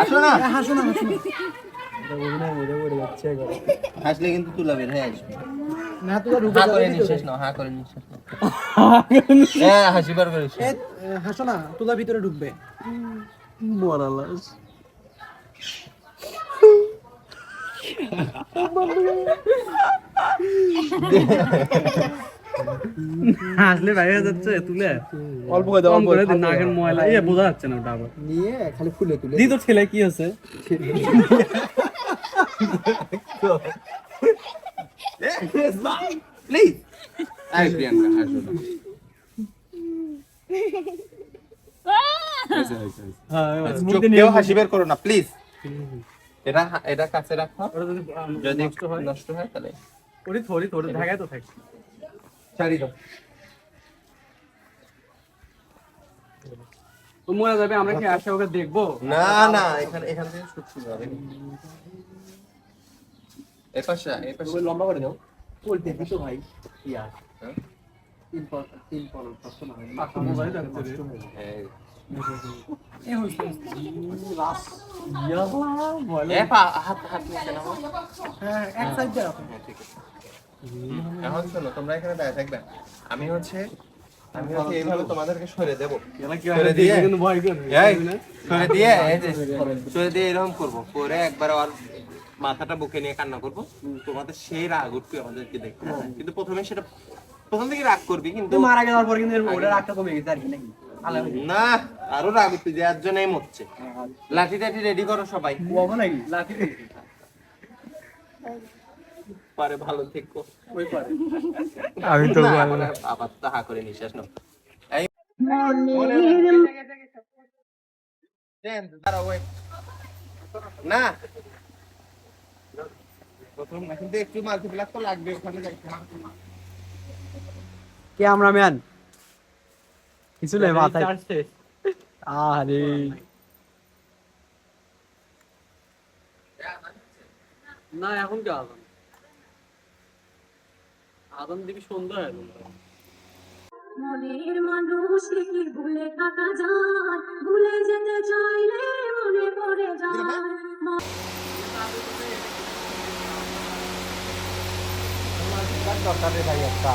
আসো হাসো না হাসো না হাসলে কিন্তু তুলা বের হয়ে আসবে না তুই ঢুকে করে ভিতরে। নিঃশ্বাস নাও। হা করে নিঃশ্বাস নাও হ্যাঁ হাসি বার করিস হাসো না তুলা ভিতরে ঢুকবে। হাসলে বাইরে যাচ্ছে তুলে। অল্প করে দাও কম করে দিন নাকের ময়লা ইয়ে বোঝা যাচ্ছে না ওটা আবার। নিয়ে খালি ফুলে তুলে দি তো ছেলে কি আছে প্লিজ আই প্রিয়াঙ্কা হাসো না। কেউ হাসি বের করো না প্লিজ এটা এটা কাছে রাখো। যদি নষ্ট হয়। নষ্ট হয় তাহলে ঢাকায় তো থাকি। দাও। মরে যাবে আমরা কি আসে ওকে দেখব? না না এখানে এখান থেকে শুট শুরু হবে এই পাশে এই পাশে। লম্বা করে দাও। বলতে দিতো ভাই? তিন পর তিন পর কষ্ট না হয়। পাকা মোবাইল যাচ্ছে রে। এই। এ হইছে। এ পা হাত হাত নিচে নামাও হ্যাঁ এক সাইড দিয়ে ঠিক আছে। এখন শোনো তোমরা এখানে দাঁড়িয়ে থাকবে। আমি হচ্ছে আমি হচ্ছে এইভাবে তোমাদেরকে সরে দেবো। সরে দিয়ে। কিন্তু ভয় করে এই, সরে দিয়ে এই যে সরে দিয়ে। এরকম করব। করে একবার আর মাথাটা বুকে নিয়ে কান্না করব। তোমাদের সেই রাগ উঠবে আমাদেরকে দেখতে। কিন্তু প্রথমে সেটা প্রথম থেকে রাগ করবি কিন্তু মারা যাওয়ার পর কিন্তু ওটা রাগটা কমে গেছে আর কি নাকি? না আরও রাগ উঠবে যে এর জন্যই মরছে। লাঠি টাঠি রেডি করো সবাই। লাঠি পারে ভালো থেকো। ওই পারে। আমি তো আবার তাহা করে নিঃশ্বাস নাও. না। একটু মাল্টিপ্লাস তো লাগবে ওখানে যাইতে ক্যামেরাম্যান কিছু নেই মাথায়। আরে না এখন কি আদম আদম দিবি সন্ধ্যা এলো মনের মানুষ কি ভুলে থাকা যায় ভুলে যেতে চাইলে মনে পড়ে যায়। দরকার রে ভাই একটা।